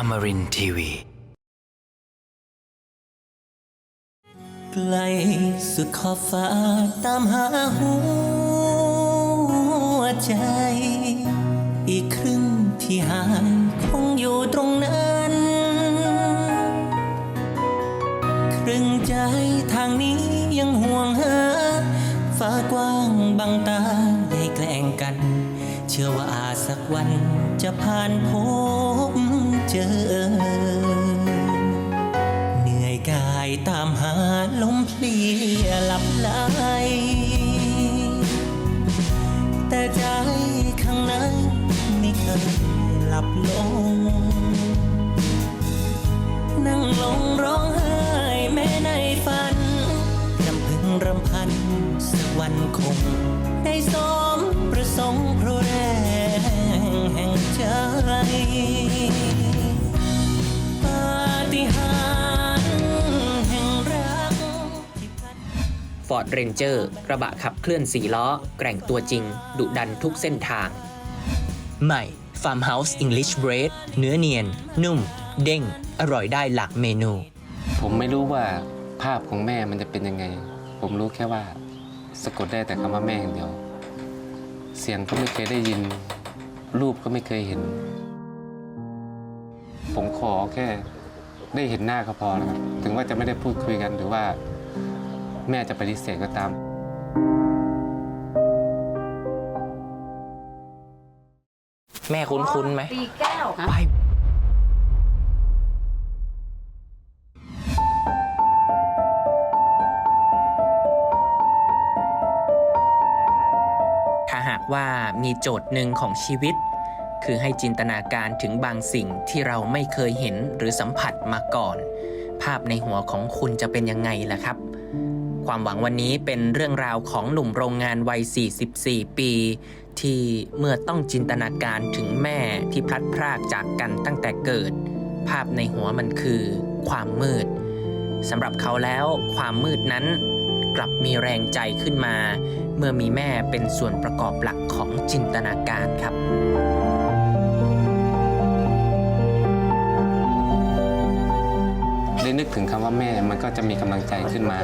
Amarin Tiwi. ไกลสุดขอบฟ้าตามหาหัวใจ อีกครึ่งที่หายคงอยู่ตรงนั้น ครึ่งใจทางนี้ยังห่วงหา ฟ้ากว้างบังตาให้แกล้งกัน เชื่อว่าอาจสักวันจะผ่านพบ เจอ เหนื่อยกายตามหาลมเพลียหลับไหลแต่ใจข้างในไม่เคยหลับลง นั่งลงร้องไห้แม้ในฝันรำพึงรำพันสักวันคง ได้สมประสงค์ อร์ดเรนเจอร์กระบะขับเคลื่อนสีล้อ แกร่งตัวจริง ดุดันทุกเส้นทาง ใหม่ Farmhouse English Bread เนื้อเนียน นุ่ม เด้ง อร่อยได้หลากเมนู ผมไม่รู้ว่าภาพของแม่มันจะเป็นยังไง ผมรู้แค่ว่า สะกดได้แต่คำว่าแม่อย่างเดียว เสียงก็ไม่เคยได้ยิน รูปก็ไม่เคยเห็น ผมขอแค่ได้เห็นหน้าก็พอแล้วครับถึงว่าจะไม่ได้พูดคุยกันหรือว่า แม่จะปฏิเสธก็ตาม แม่คุ้นๆไหมตีแก้ว ไป ถ้าหากว่ามีโจทย์หนึ่งของชีวิต คือให้จินตนาการถึงบางสิ่งที่เราไม่เคยเห็นหรือสัมผัสมาก่อน ภาพในหัวของคุณจะเป็นยังไงล่ะครับ ความหวังวันนี้เป็นเรื่องราวของหนุ่มโรงงานวัย 44 ปี ที่เมื่อต้องจินตนาการถึงแม่ที่พลัดพรากจากกันตั้งแต่เกิด ภาพในหัวมันคือ ความมืดสำหรับเขาแล้วความมืดนั้นกลับมีแรงใจขึ้นมา เมื่อมีแม่เป็นส่วนประกอบหลักของจินตนาการครับ นึกถึงคำว่าแม่มันก็จะมีกำลังใจขึ้นมา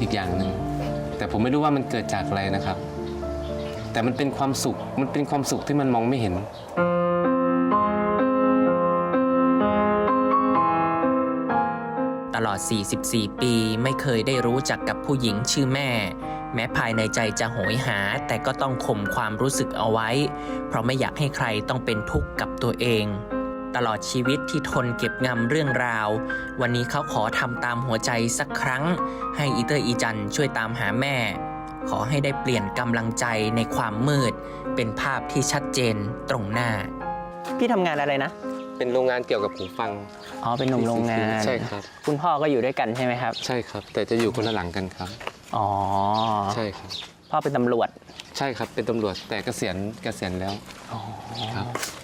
อีกอย่างหนึ่งแต่ผมไม่รู้ว่ามันเกิดจากอะไรนะครับ แต่มันเป็นความสุขมันเป็นความสุขที่มันมองไม่เห็นตลอด 44 ปีไม่เคยได้รู้จักกับผู้หญิงชื่อแม่ แม้ภายในใจจะโหยหา แต่ก็ต้องข่มความรู้สึกเอาไว้ เพราะไม่อยากให้ใครต้องเป็นทุกข์กับตัวเอง ตลอดชีวิตที่ทนเก็บงำเรื่องราว วันนี้เขาขอทำตามหัวใจสักครั้ง ให้อีเตอร์อีจันช่วยตามหาแม่ ขอให้ได้เปลี่ยนกำลังใจในความมืด เป็นภาพที่ชัดเจนตรงหน้า พี่ทำงานอะไรนะ เป็นโรงงานเกี่ยวกับหูฟัง อ๋อ เป็นหนุ่มโรงงาน ใช่ครับ คุณพ่อก็อยู่ด้วยกันใช่ไหมครับ ใช่ครับ แต่จะอยู่คนละหลังกันครับ อ๋อ ใช่ครับ พ่อเป็นตำรวจ ใช่ครับ เป็นตำรวจแต่เกษียณเกษียณแล้วอ๋อครับแ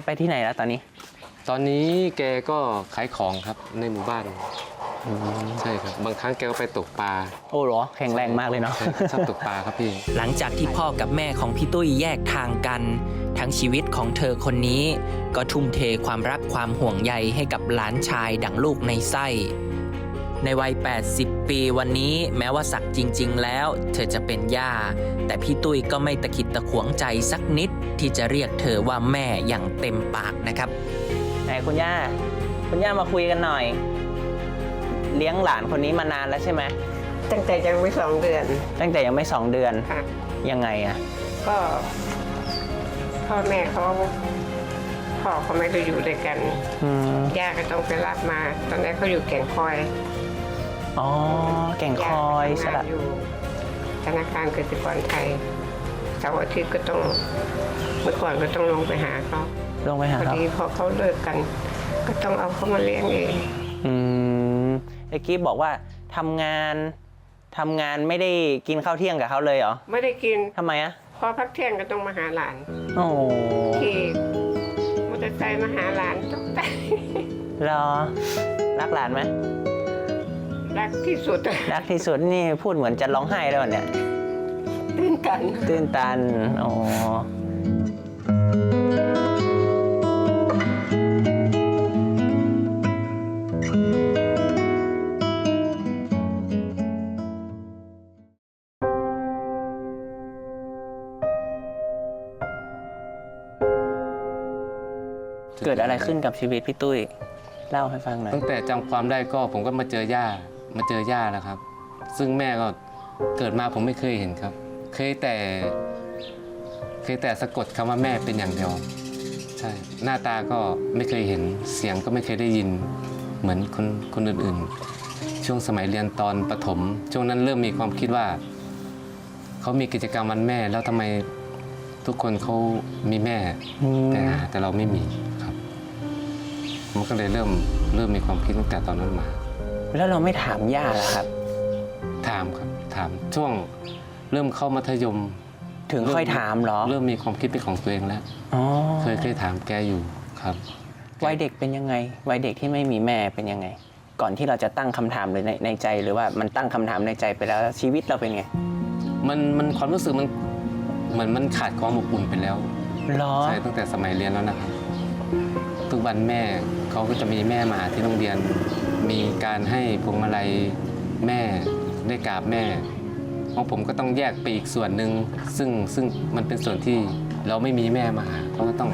กไปที่ไหนแล้วตอนนี้ ตอนนี้แกก็ขายของครับในหมู่บ้านใช่ครับ บางครั้งแกก็ไปตกปลาโอ้เหรอแข็งแรงมากเลยเนาะใช่ชอบตกปลาครับพี่ หลังจากที่พ่อกับแม่ของพี่ตุ้ยแยกทางกัน ทั้งชีวิตของเธอคนนี้ ก็ทุ่มเทความรักความห่วงใยให้กับหลานชายดังลูกในไส้ ในวัย 80 ปีวันนี้แม้ว่าสักจริง ๆ แล้ว เธอจะเป็นย่า แต่พี่ตุ้ยก็ไม่ตะขิดตะขวงใจสักนิด ที่จะเรียกเธอว่าแม่อย่างเต็มปากนะครับไหนคุณย่า คุณย่ามาคุยกันหน่อย เลี้ยงหลานคนนี้มานานแล้วใช่ไหมตั้งแต่ยังไม่สองเดือน ตั้งแต่ยังไม่สองเดือนค่ะ ยังไงอะก็พ่อแม่เขาพ่อเขาไม่ได้อยู่ด้วยกัน อืม ย่าก็ต้องไปรับมา ตอนนั้นเขาอยู่แก่งคอย อ๋อ แก่งคอยสย่าระก็ทำงานอยู่ธนาคารกสิกรไทยเสาร์อาทิตย์ก็ต้องเมื่อก่อนก็ต้องลงไปหาเขาลงไปหาพอเขาดีพอเขาเลิกกัน ก็ต้องเอาเขามาเลี้ยงเอง อืมเมื่อกี้บอกว่าทำงานทำงานไม่ได้กินข้าวเที่ยงกับเขาเลยเหรอไม่ได้กิน ทำไมอะพอพักเที่ยงก็ต้องมาหาหลานโอ้โหขี่มอเตอร์ไซค์มาหาหลานตกใจรอรักหลานไหม รักที่สุดรักที่สุดนี่พูดเหมือนจะร้องไห้แล้วเนี่ย ตื้นตัน ตื้นตัน อ๋อเกิดอะไรขึ้นกับชีวิตพี่ตุ้ย เล่าให้ฟังหน่อย ตั้งแต่จำความได้ก็ผมก็มาเจอย่า มาเจอย่าแล้วครับ ซึ่งแม่ก็เกิดมาผมไม่เคยเห็นครับ เคยแต่ เคยแต่สะกดคำว่าแม่เป็นอย่างเดียว ใช่ หน้าตาก็ไม่เคยเห็น เสียงก็ไม่เคยได้ยิน เหมือนคนคนอื่นๆ ช่วงสมัยเรียนตอนประถม ช่วงนั้นเริ่มมีความคิดว่า เขามีกิจกรรมวันแม่ แล้วทำไมทุกคนเขามีแม่ แต่แต่เราไม่มีครับ มันก็เลยเริ่มเริ่มมีความคิดตั้งแต่ตอนนั้นมา แล้วเราไม่ถามย่าเหรอครับ ถามครับถามช่วงเริ่มเข้ามัธยม ถึงค่อยถามเหรอเริ่มมีความคิดเป็นของตัวเองแล้วอ๋อเคยเคยถามแกอยู่ครับวัยเด็กเป็นยังไงวัยเด็กที่ไม่มีแม่เป็นยังไง ก่อนที่เราจะตั้งคำถามหรือในในใจหรือว่ามันตั้งคำถามในใจไปแล้วชีวิตเราเป็นไง มันมันความรู้สึกมันเหมือนมันขาดความอบอุ่นไปแล้วหรอใช่ตั้งแต่สมัยเรียนแล้วนะครับทุกวันแม่เขาก็จะมีแม่มาหาที่โรงเรียน มีการให้พวงมาลัยแม่ได้กราบแม่ ของผมก็ต้องแยกไปอีกส่วนหนึ่งซึ่งซึ่งมันเป็นส่วนที่เราไม่มีแม่มาหาเขาก็ต้อง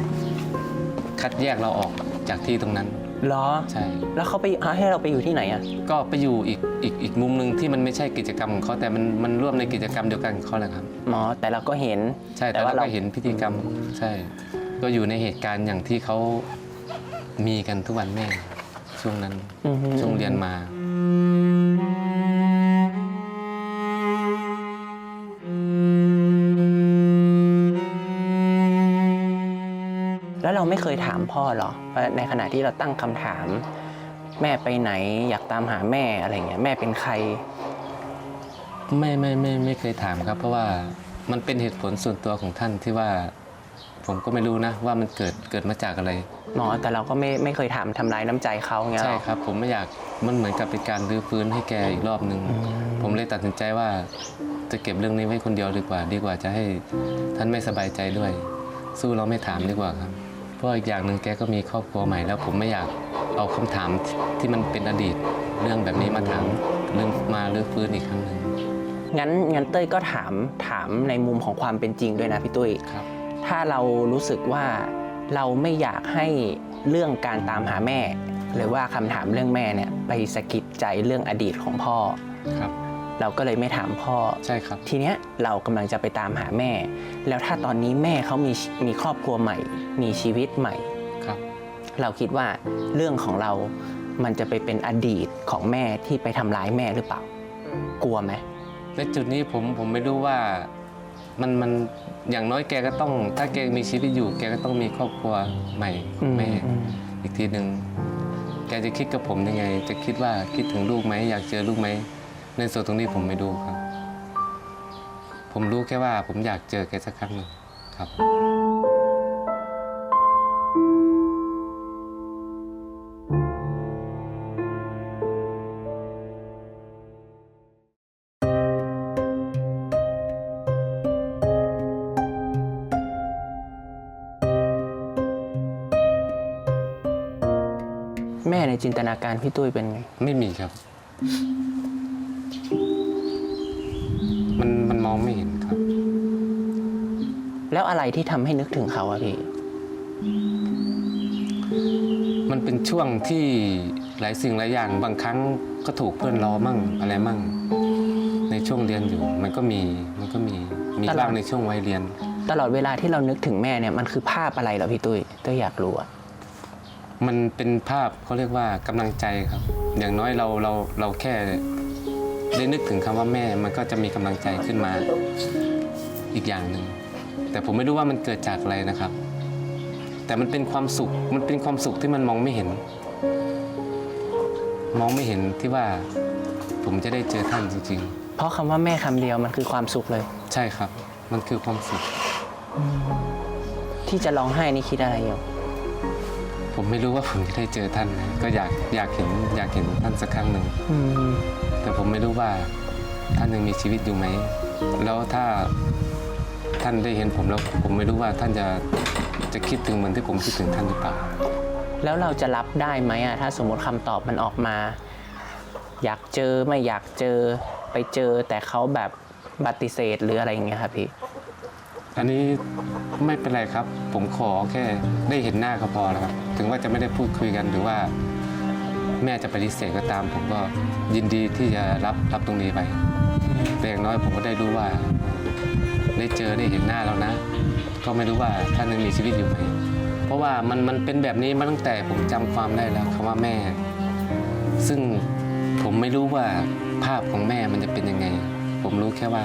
คัดแยกเราออกจากที่ตรงนั้นหรอ ใช่ แล้วเขาไปเอาให้เราไปอยู่ที่ไหนอะ ก็ไปอยู่อีกอีกอีกมุมหนึ่งที่มันไม่ใช่กิจกรรมของเขาแต่มันมันร่วมในกิจกรรมเดียวกันของเขาแหละครับ หมอ แต่เราก็เห็น ใช่แต่แต่ว่าเราก็เราเห็นพิธีกรรมใช่ ก็อยู่ในเหตุการณ์อย่างที่เขามีกันทุกวันแม่ ช่วงนั้นอือฮึช่วงเรียนมา แล้วเราไม่เคยถามพ่อเหรอว่าในขณะที่เราตั้งคำถาม แม่ไปไหน อยากตามหาแม่อะไรเงี้ยแม่เป็นใคร ไม่ไม่ไม่ไม่เคยถามครับ เพราะว่ามันเป็นเหตุผลส่วนตัวของท่านที่ว่า ผมก็ไม่รู้นะว่ามันเกิดเกิดมาจากอะไร หมอแต่เราก็ไม่ไม่เคยถามทำร้ายน้ำใจเขาเงี้ยหรใช่อครับ ผมไม่อยากมันเหมือนกับเป็นการรื้อฟื้นให้แกอีกรอบหนึ่งผมเลยตัดสินใจว่าจะเก็บเรื่องนี้ไว้คนเดียวดีกว่า ดีกว่าจะให้ท่านไม่สบายใจด้วย สู้เราไม่ถามดีกว่าครับ เพราะอีกอย่างหนึ่งแกก็มีครอบครัวใหม่แล้ว ผมไม่อยากเอาคำถามที่ที่มันเป็นอดีต เรื่องแบบนี้มาถามเรื่องมารื้อฟื้นอีกครั้งหนึ่งงั้นงั้นเต้ยก็ถามถามในมุมของความเป็นจริงด้วยนะพี่ตุ้ย ครับ ถ้าเรารู้สึกว่า เราไม่อยากให้เรื่องการตามหาแม่ หรือว่าคำถามเรื่องแม่เนี่ยไปสะกิดใจเรื่องอดีตของพ่อ ครับ เราก็เลยไม่ถามพ่อ ใช่ครับ ทีเนี้ยเรากำลังจะไปตามหาแม่ แล้วถ้าตอนนี้แม่เขามีมีครอบครัวใหม่ มีชีวิตใหม่ ครับ เราคิดว่าเรื่องของเรา มันจะไปเป็นอดีตของแม่ที่ไปทำร้ายแม่หรือเปล่า กลัวไหม ในจุดนี้ผมผมไม่รู้ว่า มันมันอย่างน้อยแกก็ต้อง ถ้าแกมีชีวิตอยู่ แกก็ต้องมีครอบครัวใหม่อืมแม่อืมอีกทีหนึ่งแกจะคิดกับผมยังไง จะคิดว่าคิดถึงลูกไหมอยากเจอลูกไหมในส่วนตรงนี้ผมไม่รู้ครับ ผมรู้แค่ว่าผมอยากเจอแกสักครั้งหนึ่งครับ ในจินตนาการพี่ตุ้ยเป็นไง ไม่มีครับ มันมันมองไม่เห็นครับ แล้วอะไรที่ทำให้นึกถึงเขาอะพี่ มันเป็นช่วงที่หลายสิ่งหลายอย่าง บางครั้งก็ถูกเพื่อนล้อมั่งอะไรมั่ง ในช่วงเรียนอยู่ มันก็มีมันก็มีมีตลอด บ้างในช่วงวัยเรียน ตลอดเวลาที่เรานึกถึงแม่เนี่ยมันคือภาพอะไรเหรอพี่ตุ้ยตุ้ยอยากรู้อะ มันเป็นภาพเขาเรียกว่ากำลังใจครับ อย่างน้อยเราเราเราแค่ได้นึกถึงคำว่าแม่ มันก็จะมีกำลังใจขึ้นมาอีกอย่างหนึ่งแต่ผมไม่รู้ว่ามันเกิดจากอะไรนะครับ แต่มันเป็นความสุขมันเป็นความสุขที่มันมองไม่เห็น มองไม่เห็นที่ว่าผมจะได้เจอท่านจริงเพราะคำว่าแม่คำเดียวมันคือความสุขเลยๆใช่ครับ มันคือความสุข ที่จะร้องไห้นี่คิดอะไรอยู่ ผมไม่รู้ว่าผมจะได้เจอท่านไหมก็อยากอยากเห็นอยากเห็นท่านสักครั้งหนึ่ง อืมแต่ผมไม่รู้ว่าท่านยังมีชีวิตอยู่ไหม แล้วถ้าท่านได้เห็นผมแล้ว ผมไม่รู้ว่าท่านจะจะคิดถึงเหมือนที่ผมคิดถึงท่านหรือเปล่า แล้วเราจะรับได้ไหมอะถ้าสมมติคำตอบมันออกมา อยากเจอไม่อยากเจอไปเจอแต่เขาแบบปฏิเสธหรืออะไรอย่างเงี้ยครับพี่ อันนี้ไม่เป็นไรครับ ผมขอแค่ได้เห็นหน้าก็พอแล้วครับ ถึงว่าจะไม่ได้พูดคุยกันหรือว่า แม่จะปฏิเสธก็ตาม ผมก็ยินดีที่จะรับรับตรงนี้ไปแต่อย่างน้อยผมก็ได้รู้ว่า ได้เจอได้เห็นหน้าแล้วนะ ก็ไม่รู้ว่าท่านยังมีชีวิตอยู่ไหมเพราะว่ามันมันเป็นแบบนี้มาตั้งแต่ผมจำความได้แล้วคำว่าแม่ ซึ่งผมไม่รู้ว่าภาพของแม่มันจะเป็นยังไง ผมรู้แค่ว่า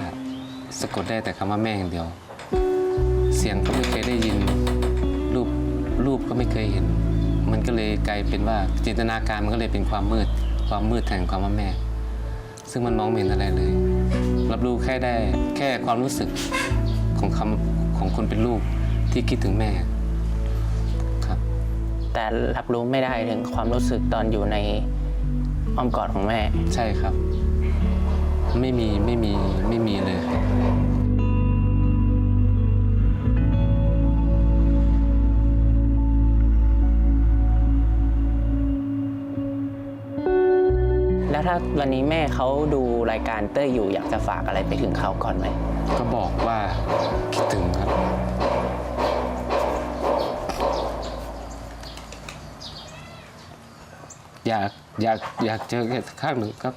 สะกดได้แต่คำว่าแม่อย่างเดียว สียงก็ไม่เคยได้ยิน รูปรูปก็ไม่เคยเห็น มันก็เลยกลายเป็นว่าจินตนาการมันก็เลยเป็นความมืด ความมืดแทนความว่าแม่ ซึ่งมันมองไม่เห็นอะไรเลย รับรู้แค่ได้แค่ความรู้สึกของคำของคนเป็นลูกที่คิดถึงแม่ครับ แต่รับรู้ไม่ได้ถึงความรู้สึกตอนอยู่ในอ้อมกอดของแม่ ใช่ครับ ไม่มีไม่มีไม่มีเลยครับ ถ้าวันนี้แม่เขาดูรายการเต้ยอยู่อยากจะฝากอะไรไปถึงเขาก่อนไหม ก็บอกว่าคิดถึงครับ อยากอยากอยากเจอแค่สักครั้งหนึ่งครับ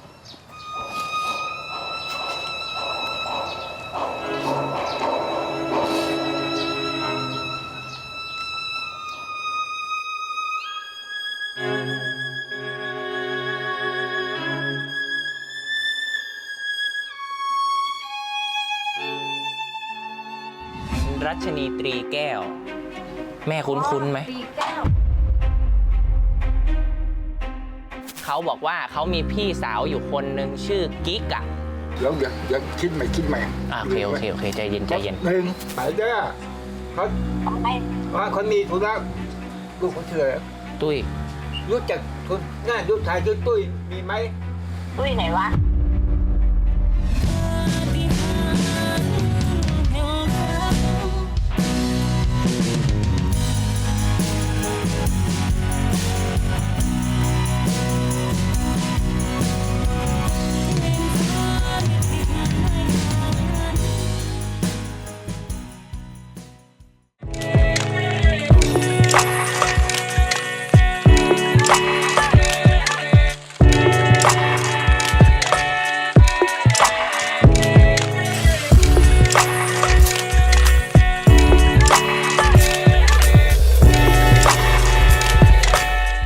รัชนีตรีแก้ว แม่คุ้นๆไหมเขาบอกว่าเขามีพี่สาวอยู่คนหนึ่งชื่อกิ๊กอะเดี๋ยวเดี๋ยวเดี๋ยวคิดใหม่คิดใหม่อะโอเคโอเคโอเคใจเย็นใจเย็น หนึ่งไปเด้อเขาว่าคนมีธุระลูกเขาเชื่ออะไรตุ้ย รู้จักคนหน้าลูกชายชื่อตุ้ยมีไหมตุ้ยไหนวะ